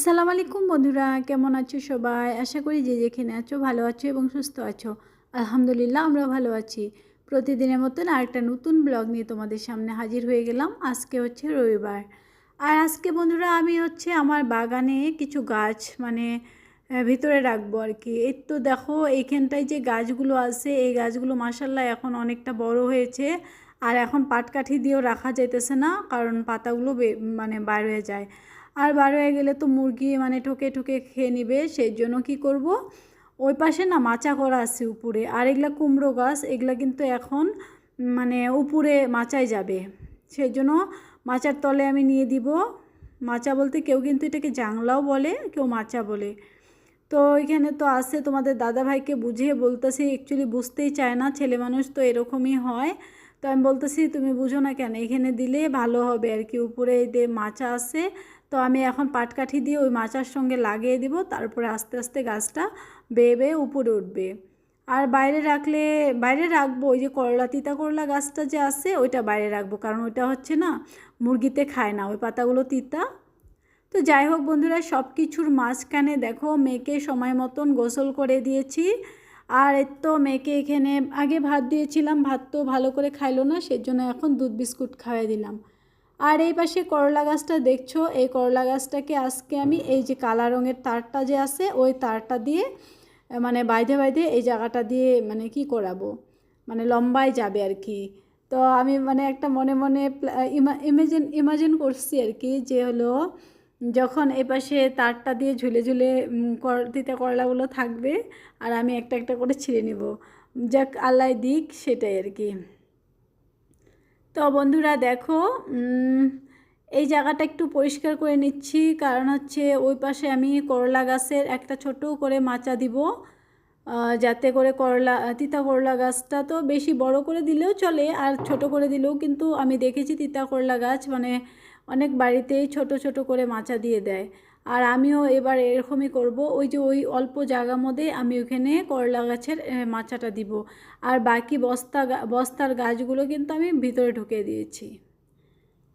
আসসালামু আলাইকুম বন্ধুরা, কেমন আছো সবাই? আশা করি যে যেখানে আছো ভালো আছো এবং সুস্থ আছো। আলহামদুলিল্লাহ আমরা ভালো আছি। প্রতিদিনের মতন আরেকটা নতুন ব্লগ নিয়ে তোমাদের সামনে হাজির হয়ে গেলাম। আজকে হচ্ছে রবিবার। আর আজকে বন্ধুরা, আমি হচ্ছে আমার বাগানে কিছু গাছ মানে ভিতরে রাখব আর কি এই তো দেখো, এইখানটায় যে গাছগুলো আছে, এই গাছগুলো মাসাল্লাহ এখন অনেকটা বড় হয়েছে। আর এখন পাটকাঠি দিয়েও রাখা যাইতেছে না, কারণ পাতাগুলো মানে বার হয়ে যায়। আর বার হয়ে গেলে তো মুরগি মানে ঠকে ঠকে খেয়ে নিবে, সেই জন্য কি করব? ওই পাশে না মাচা করা আছে উপরে, আর এগুলা কুমড়ো গাছ, এগুলা কিন্তু এখন মানে উপরে মাচায় যাবে। সেই জন্য মাচার তলে আমি নিয়ে দিব। মাচা বলতে কেউ কিন্তু এটাকে জাংলাও বলে, কেউ মাচা বলে। তো এখানে তো আছে, তোমাদের দাদা ভাইকে বুঝিয়ে বলতেছি অ্যাকচুয়ালি বুঝতেই চায় না, ছেলে মানুষ তো এরকমই হয়। তো আমি বলতেছি, তুমি বুঝো না কেন? এখানে দিলে ভালো হবে আর কি, উপরে যে মাচা আছে তো আমি এখন পাটকাঠি দিয়ে ওই মাচার সঙ্গে লাগিয়ে দিব, তারপরে আস্তে আস্তে গাছটা বেয়ে বেয়ে উপরে উঠবে। আর বাইরে রাখলে, বাইরে রাখব, ওই যে করলা, তিতা করলা গাছটা যে আছে, ওইটা বাইরে রাখব, কারণ ওইটা হচ্ছে না, মুরগিতে খায় না, ওই পাতাগুলো তিতা। তো যাই হোক বন্ধুরা সব কিছুর মাঝখানে দেখো, মেয়েকে সময় মতন গোসল করে দিয়েছি। আর এর তো মেয়েকে এখানে আগে ভাত দিয়েছিলাম, ভাত তো ভালো করে খাইলো না, সেজন্য এখন দুধ বিস্কুট খাওয়াই দিলাম। আর এই পাশে করলা গাছটা দেখছ, এই করলা গাছটাকে আজকে আমি এই যে কালা রঙের তারটা যে আছে, ওই তারটা দিয়ে মানে বাইধে বাইধে এই জায়গাটা দিয়ে মানে কি করাবো মানে লম্বায় যাবে আর কি। তো আমি মানে একটা মনে মনে ইমাজিন ইমাজিন করছি আর কি যে হলো, যখন এ পাশে তারটা দিয়ে ঝুলে ঝুলে তিতা করলাগুলো থাকবে, আর আমি একটা একটা করে ছিঁড়ে নেব। যাক আল্লাহ দিক, সেটাই আর কি। তো বন্ধুরা দেখো এই জায়গাটা একটু পরিষ্কার করে নিচ্ছি। কারণ হচ্ছে ওই পাশে আমি করলা গাছের একটা ছোট করে মাচা দিব যাতে করে করলা, তিতা করলা গাছটা তো বেশি বড় করে দিলেও চলে আর ছোট করে দিলেও কিন্তু আমি দেখেছি তিতা করলা গাছ মানে অনেক বাড়িতেই ছোট ছোট করে মাচা দিয়ে দেয়। আর আমিও এবার এরকমই করব। ওই যে ওই অল্প জায়গার মধ্যে আমি ওখানে করলা গাছের মাচাটা দিব। আর বাকি বস্তা বস্তার গাছগুলো কিন্তু আমি ভিতরে ঢুকিয়ে দিয়েছি।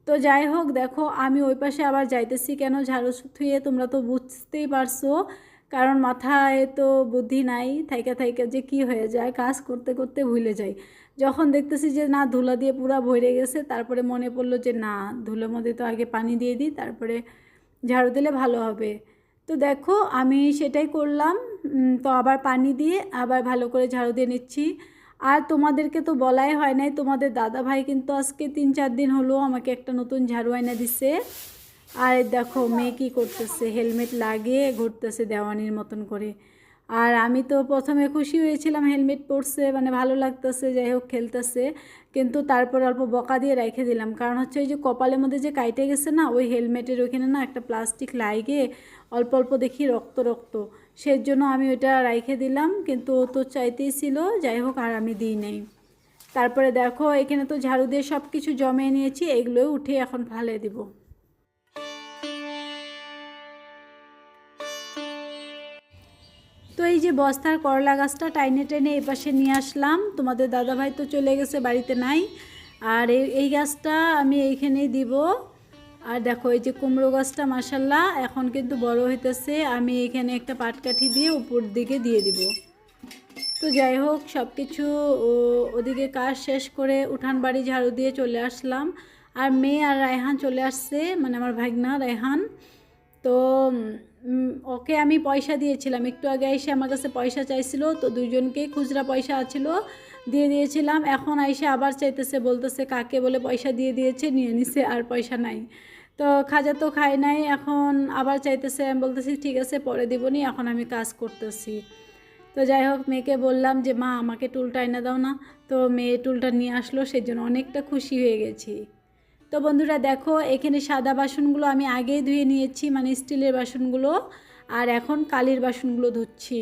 তো যাই হোক, দেখো, আমি ওই পাশে আবার যাইতেছি কেন? ঝাড়ু থুয়ে তোমরা তো বুঝতেই পারছ। কারণ মাথায় তো বুদ্ধি নাই, থাইকা থাইকা যে কি হয়ে যায়, কাজ করতে করতে ভুলে যাই। যখন দেখতেছি যে না, ধুলা দিয়ে পুরা ভরে গেছে, তারপরে মনে পড়ল যে না, ধুলোর মধ্যে তো আগে পানি দিয়ে দিই, তারপরে ঝাড়ু দিলে ভালো হবে। তো দেখো, আমি সেটাই করলাম। তো আবার পানি দিয়ে আবার ভালো করে ঝাড়ু দিয়ে নিচ্ছি। আর তোমাদেরকে তো বলাই হয় নাই, তোমাদের দাদা ভাই কিন্তু আজকে তিন চার দিন হলো আমাকে একটা নতুন ঝাড়ু আয়না দিছে। আর দেখো, মেয়ে কী করতেছে? হেলমেট লাগিয়ে ঘুরতেছে দেওয়ানির মতন করে। আর আমি তো প্রথমে খুশি হয়েছিলাম হেলমেট পরছে মানে ভালো লাগতেছে, যাই হোক খেলতেছে। কিন্তু তারপর অল্প বকা দিয়ে রেখে দিলাম। কারণ হচ্ছে ওই যে কপালের মধ্যে যে কাইটে গেছে না, ওই হেলমেটের ওইখানে না একটা প্লাস্টিক লাগে অল্প অল্প দেখি রক্ত রক্ত। সেই জন্য আমি ওইটা রেখে দিলাম, কিন্তু ও তো চাইতেই ছিল, যাই হোক আর আমি দিই নাই। তারপরে দেখো, এখানে তো ঝাড়ু দিয়ে সব কিছু জমিয়ে নিয়েছি এগুলো উঠে এখন ফালে দিব। এই যে বস্তার করলা গাছটা টাইনে টেনে এই পাশে নিয়ে আসলাম। তোমাদের দাদাভাই তো চলে গেছে, বাড়িতে নাই। আর এই গাছটা আমি এইখানেই দিব। আর দেখো, এই যে কুমড়ো গাছটা মাসাল্লাহ এখন কিন্তু বড় হইতেছে। আমি এখানে একটা পাটকাঠি দিয়ে উপর দিকে দিয়ে দিব। তো যাই হোক সব কিছু ওদিকে কাজ শেষ করে উঠান বাড়ি ঝাড়ু দিয়ে চলে আসলাম। আর মেয়ে আর রায়হান চলে আসছে মানে আমার ভাগনা রায়হান। তো ওকে আমি পয়সা দিয়েছিলাম। একটু আগে এসে আমার কাছে পয়সা চাইছিল, তো দুজনকেই খুচরা পয়সা আছিল, দিয়ে দিয়েছিলাম। এখন আইসে আবার চাইতেছে, বলতেছে, কাকে বলে পয়সা দিয়ে দিয়েছে, নিয়ে নিছে, আর পয়সা নাই। তো খাজা তো খায় নাই, এখন আবার চাইতেছে, আমি বলতেছি, ঠিক আছে, পরে দিবনি, এখন আমি কাজ করতেছি। তো যাই হোক, মেয়েকে বললাম যে, মা, আমাকে টুলটা এনে দাও না। তো মেয়ে টুলটা নিয়ে আসলো সেই জন্য অনেকটা খুশি হয়ে গেছি। তো বন্ধুরা দেখো, এখানে সাদা বাসনগুলো আমি আগেই ধুয়ে নিয়েছি মানে স্টিলের বাসনগুলো, আর এখন কালির বাসনগুলো ধুচ্ছি।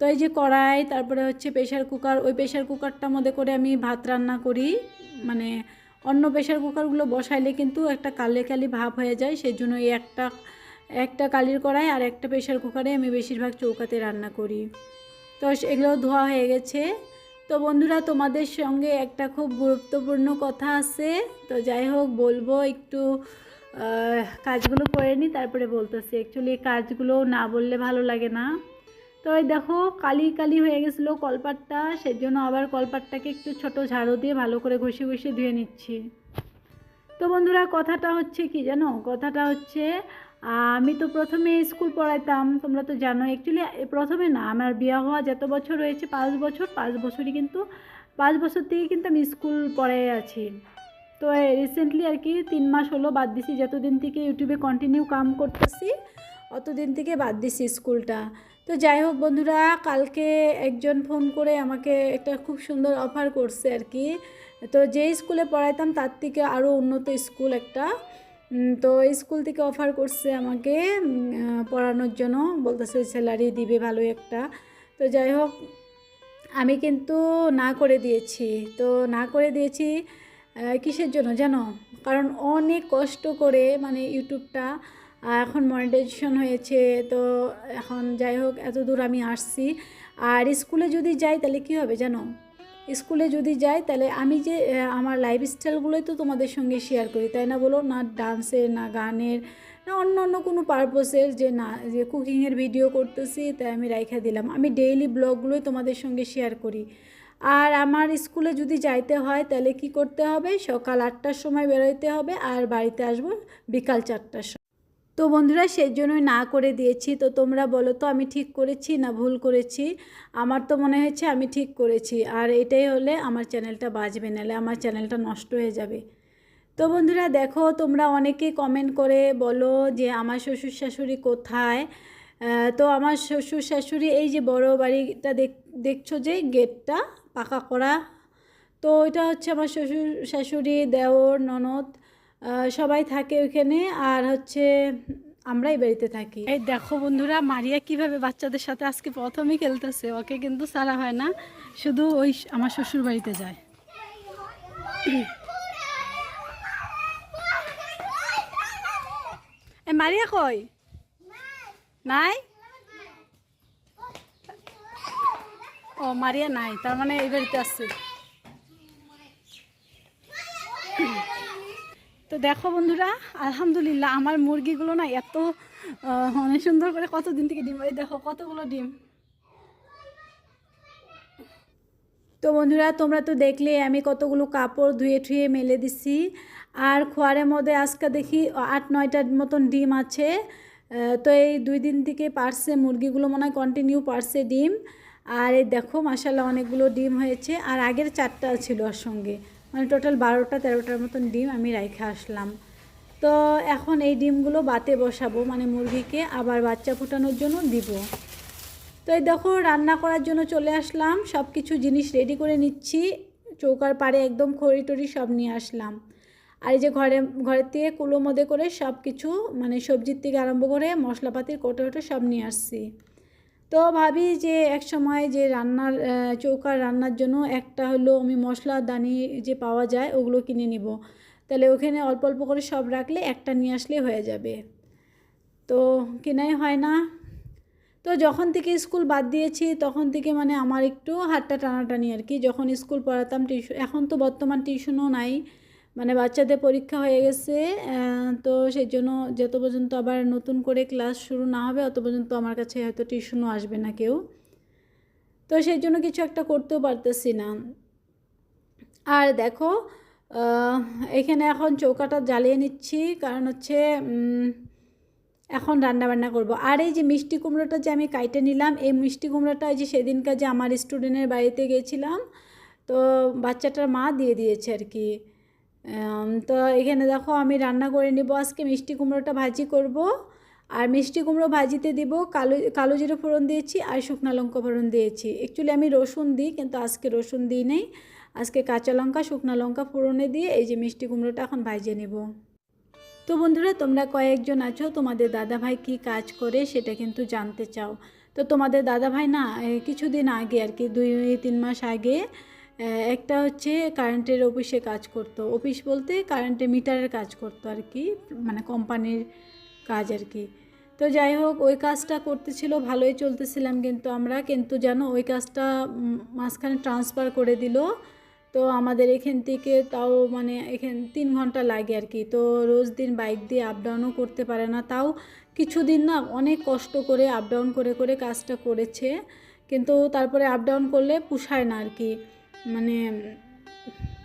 তো এই যে কড়াই, তারপরে হচ্ছে প্রেশার কুকার, ওই প্রেশার কুকারটার মধ্যে করে আমি ভাত রান্না করি। মানে অন্য প্রেশার কুকারগুলো বসাইলে কিন্তু একটা কালে কালি ভাব হয়ে যায় সেই জন্য এই একটা একটা কালির কড়াই আর একটা প্রেশার কুকারে আমি বেশিরভাগ চৌকাতে রান্না করি। তো এগুলো ধোয়া হয়ে গেছে। তো বন্ধুরা, তোমাদের সঙ্গে একটা খুব গুরুত্বপূর্ণ কথা আছে। তো যাই হোক, বলব একটু কাজগুলো করে নিই তারপরে বলতেছি। অ্যাকচুয়ালি কাজগুলো না বললে ভালো লাগে না। তো এই দেখো, কালি কালি হয়ে গেছিল কলপাটটা, সেজন্য আবার কলপাটটাকে একটু ছোট ঝাড়ু দিয়ে ভালো করে ঘষে ঘষে ধুয়ে নিচ্ছি। তো বন্ধুরা, কথাটা হচ্ছে কি জানো? কথাটা হচ্ছে আমি তো প্রথমে স্কুল পড়াইতাম, তোমরা তো জানো অ্যাকচুয়ালি প্রথমে না, আমার বিয়ে হওয়া যত বছর হয়েছে পাঁচ বছর, পাঁচ বছরই কিন্তু, পাঁচ বছর থেকে কিন্তু আমি স্কুল পড়াই আছি। তো রিসেন্টলি আর কি, তিন মাস হলো বাদ দিছি, যতদিন থেকে ইউটিউবে কন্টিনিউ কাম করতেছি, অতদিন থেকে বাদ দিছি স্কুলটা। তো যাই হোক বন্ধুরা, কালকে একজন ফোন করে আমাকে একটা খুব সুন্দর অফার করছে আর কি। তো যে স্কুলে পড়াইতাম, তার থেকে আরও উন্নত স্কুল একটা। তো স্কুল থেকে অফার করছে আমাকে পড়ানোর জন্য। বলতেছে স্যালারি দিবে ভালো একটা। তো যাই হোক, আমি কিন্তু না করে দিয়েছি। তো না করে দিয়েছি কিসের জন্য জানো? কারণ অনেক কষ্ট করে মানে ইউটিউবটা এখন মনিটাইজেশন হয়েছে। তো এখন যাই হোক এত দূর আমি আসছি। আর স্কুলে যদি যাই তাহলে কী হবে জানো? স্কুলে যদি যাই, তাহলে আমি যে আমার লাইফস্টাইলগুলোই তো তোমাদের সঙ্গে শেয়ার করি, তাই না বলো? না ডান্সের না গানের, না অন্য অন্য কোনো পারপোসের যে, না, যে কুকিংয়ের ভিডিও করতেছি, তাই আমি রাইখা দিলাম। আমি ডেইলি ব্লগগুলোই তোমাদের সঙ্গে শেয়ার করি। আর আমার স্কুলে যদি যাইতে হয়, তাহলে কি করতে হবে? সকাল আটটার সময় বেরোইতে হবে, আর বাড়িতে আসব বিকাল চারটার সময়। তো বন্ধুরা সেই জন্যই না করে দিয়েছি। তো তোমরা বলো তো, আমি ঠিক করেছি না ভুল করেছি? আমার তো মনে হয়েছে আমি ঠিক করেছি। আর এটাই হলে আমার চ্যানেলটা বাজবে, নাহলে আমার চ্যানেলটা নষ্ট হয়ে যাবে। তো বন্ধুরা দেখো, তোমরা অনেকেই কমেন্ট করে বলো যে আমার শ্বশুর শাশুড়ি কোথায়? তো আমার শ্বশুর শাশুড়ি এই যে বড় বাড়িটা দেখ, দেখছ যে গেটটা পাকা করা? তো এটা হচ্ছে আমার শ্বশুর শাশুড়ি দেওর ননদ। সবাই থাকে ওইখানে আর হচ্ছে আমরাই বাড়িতে থাকি। এই দেখো বন্ধুরা, মারিয়া কীভাবে বাচ্চাদের সাথে আজকে প্রথমেই খেলতেছে, ওকে কিন্তু সারা হয় না, শুধু ওই আমার শ্বশুর বাড়িতে যায়। মারিয়া কই? নাই? ও, মারিয়া নাই, তার মানে এই বাড়িতে আসছে তো দেখো বন্ধুরা, আলহামদুলিল্লাহ আমার মুরগিগুলো না এত অনেক সুন্দর করে কতদিন থেকে ডিম এই দেখো কতগুলো ডিম। তো বন্ধুরা, তোমরা তো দেখলে আমি কতগুলো কাপড় ধুয়ে ঠুয়ে মেলে দিছি। আর খোয়ারের মধ্যে আজকে দেখি আট, নয়টার মতন ডিম আছে। তো এই দুই দিন থেকে পারছে, মুরগিগুলো মনে হয় কন্টিনিউ পারছে ডিম। আর এই দেখো মাসাল্লাহ অনেকগুলো ডিম হয়েছে। আর আগের চারটা ছিল ওর সঙ্গে। মানে টোটাল বারোটা তেরোটার মতন ডিম আমি রাইখে আসলাম। তো এখন এই ডিমগুলো বাতে বসাবো মানে মুরগিকে আবার বাচ্চা ফোটানোর জন্য দিব। তো এই দেখো, রান্না করার জন্য চলে আসলাম সব কিছু জিনিস রেডি করে নিচ্ছি। চৌকার পাড়ে একদম খড়ি টড়ি সব নিয়ে আসলাম। আর এই যে ঘরে, ঘরের থেকে কুলো মধ্যে করে সব কিছু মানে সবজির থেকে আরম্ভ করে মশলাপাতির কোটো কোটো সব নিয়ে আসছি। তো ভাবি যে এক সময় যে রান্নার চৌকার রান্নার জন্য একটা হলো আমি মশলা, দানি যে পাওয়া যায় ওগুলো কিনে নিব। তাহলে ওখানে অল্প অল্প করে সব রাখলে একটা নিয়ে আসলে হয়ে যাবে। তো কেনাই হয় না। তো যখন থেকে স্কুল বাদ দিয়েছি তখন থেকে মানে আমার একটু হাতটা টানাটানি আর কি। যখন স্কুল পড়াতাম টিউশন এখন তো বর্তমান টিউশনও নাই। মানে বাচ্চাদের পরীক্ষা হয়ে গেছে তো সেই জন্য যত পর্যন্ত আবার নতুন করে ক্লাস শুরু না হবে, অত পর্যন্ত আমার কাছে হয়তো টিউশনও আসবে না কেউ। তো সেই জন্য কিছু একটা করতেও পারতেছি না। আর দেখো এখানে এখন চৌকাটা জ্বালিয়ে নিচ্ছি, কারণ হচ্ছে এখন রান্না বান্না করব। আর এই যে মিষ্টি কুমড়োটা যে আমি কাইটে নিলাম, এই মিষ্টি কুমড়োটা যে সেদিনকার যে আমার স্টুডেন্টের বাড়িতে গিয়েছিলাম, তো বাচ্চাটার মা দিয়ে দিয়েছে আর কি। তো এখানে দেখো আমি রান্না করে নেব। আজকে মিষ্টি কুমড়োটা ভাজি করব। আর মিষ্টি কুমড়ো ভাজিতে দিব কালো কালো জিরে ফোড়ন দিয়েছি আর শুকনো লঙ্কা ফোড়ন দিয়েছি। অ্যাকচুয়ালি আমি রসুন দিই, কিন্তু আজকে রসুন দিই নেই। আজকে কাঁচা লঙ্কা, শুকনো লঙ্কা ফোড়নে দিয়ে এই যে মিষ্টি কুমড়োটা এখন ভাজিয়ে নেব। তো বন্ধুরা, তোমরা কয়েকজন আছো, তোমাদের দাদা ভাই কী কাজ করে সেটা কিন্তু জানতে চাও। তো তোমাদের দাদা ভাই না কিছুদিন আগে আর কি, দুই, তিন মাস আগে একটা হচ্ছে কারেন্টের অফিসে কাজ করতো। অফিস বলতে কারেন্টের মিটারের কাজ করতো আর কি মানে কোম্পানির কাজ আর কি। তো যাই হোক, ওই কাজটা করতেছিল, ভালোই চলতেছিলাম কিন্তু আমরা। কিন্তু জানো, ওই কাজটা মাঝখানে ট্রান্সফার করে দিল। তো আমাদের এখান থেকে তাও মানে এখান, তিন ঘণ্টা লাগে আর কি। তো রোজ দিন বাইক দিয়ে আপ ডাউনও করতে পারে না। তাও কিছুদিন না অনেক কষ্ট করে আপ ডাউন করে করে কাজটা করেছে। কিন্তু তারপরে আপ ডাউন করলে পুষায় না আর কি। মানে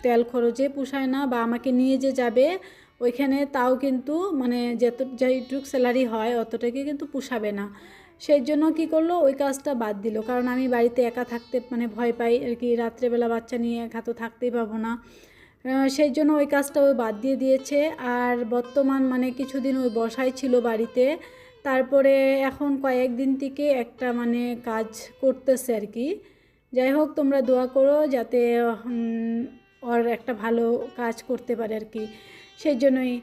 তেল খরচে পুষায় না বা আমাকে নিয়ে যে যাবে, ওইখানে তাও কিন্তু মানে যত যেটুক স্যালারি হয় অতটাকে কিন্তু পুষাবে না। সেই জন্য কি করল, ওই কাজটা বাদ দিল। কারণ আমি বাড়িতে একা থাকতে মানে ভয় পাই, আর কি রাত্রেবেলা বাচ্চা নিয়ে একা তো থাকতেই পাবো না। সেই জন্য ওই কাজটা ওই বাদ দিয়ে দিয়েছে। আর বর্তমান মানে কিছুদিন ওই বসাই ছিল বাড়িতে। তারপরে এখন কয়েকদিন থেকে একটা মানে কাজ করতেছে আর কি। যাই হোক, তোমরা দোয়া করো যাতে ওর একটা ভালো কাজ করতে পারে আর কি। সেই জন্যই।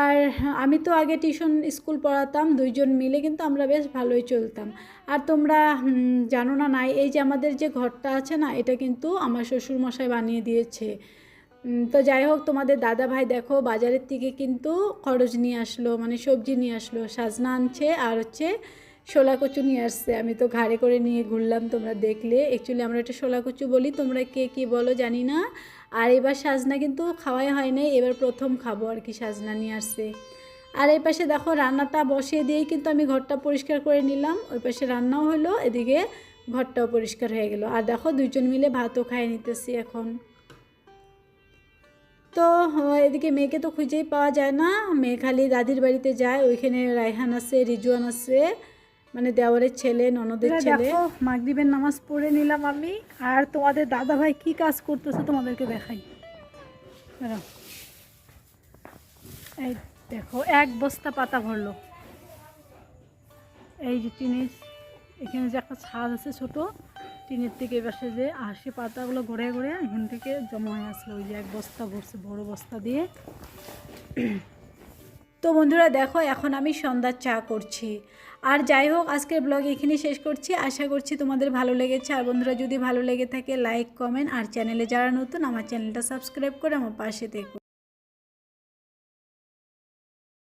আর আমি তো আগে টিউশন স্কুল পড়াতাম, দুইজন মিলে কিন্তু আমরা বেশ ভালোই চলতাম। আর তোমরা জানো না নাই, এই যে আমাদের যে ঘরটা আছে না, এটা কিন্তু আমার শ্বশুর মশাই বানিয়ে দিয়েছে। তো যাই হোক, তোমাদের দাদা ভাই দেখো, বাজারের থেকে কিন্তু খরচ নিয়ে আসলো মানে সবজি নিয়ে আসলো, সাজনা আনছে, আর হচ্ছে শোলা কচু নিয়ে আসছে। আমি তো ঘাড়ে করে নিয়ে ঘুরলাম, তোমরা দেখলে। অ্যাকচুয়ালি আমরা এটা শোলা কচু বলি, তোমরা কে কী বলো জানি না। আর এবার সাজনা কিন্তু খাওয়াই হয় নাই, এবার প্রথম খাব আর কি সাজনা নিয়ে আসছে। আর এই পাশে দেখো রান্নাটা বসিয়ে দিয়েই কিন্তু আমি ঘরটা পরিষ্কার করে নিলাম। ওই পাশে রান্নাও হলো, এদিকে ঘরটাও পরিষ্কার হয়ে গেল। আর দেখো দুইজন মিলে ভাতও খাইয়ে নিতেছি এখন। তো এদিকে মেয়েকে তো খুঁজেই পাওয়া যায় না। মেয়ে খালি দাদির বাড়িতে যায়, ওইখানে রায়হান আছে রিজুয়ান আছে। মানে দেওয়ারের ছেলে ননদের ছেলে। মাগরিবের নামাজ পড়ে নিলাম আমি। আর তোমাদের দাদা ভাই কি কাজ করতেছে তোমাদেরকে দেখাই। এই দেখো এক বস্তা পাতা ভরলো। এই যে টিনের এখানে যে একটা ছাদ আছে ছোট টিনের থেকে এপাশে যে আশি পাতাগুলো ঘুরে ঘুরে এখান থেকে জমা হয়ে আসলো। ওই যে এক বস্তা ভরছে বড় বস্তা দিয়ে। তো বন্ধুরা দেখো, এখন আমি সন্ধ্যার চা করছি। আর যাই হোক, আজকের ব্লগ এখানে শেষ করছি। আশা করছি তোমাদের ভালো লেগেছে। আর বন্ধুরা, যদি ভালো লেগে থাকে লাইক কমেন্ট আর চ্যানেলে যারা নতুন, আমার চ্যানেলটা সাবস্ক্রাইব করে আমার পাশে থেকো।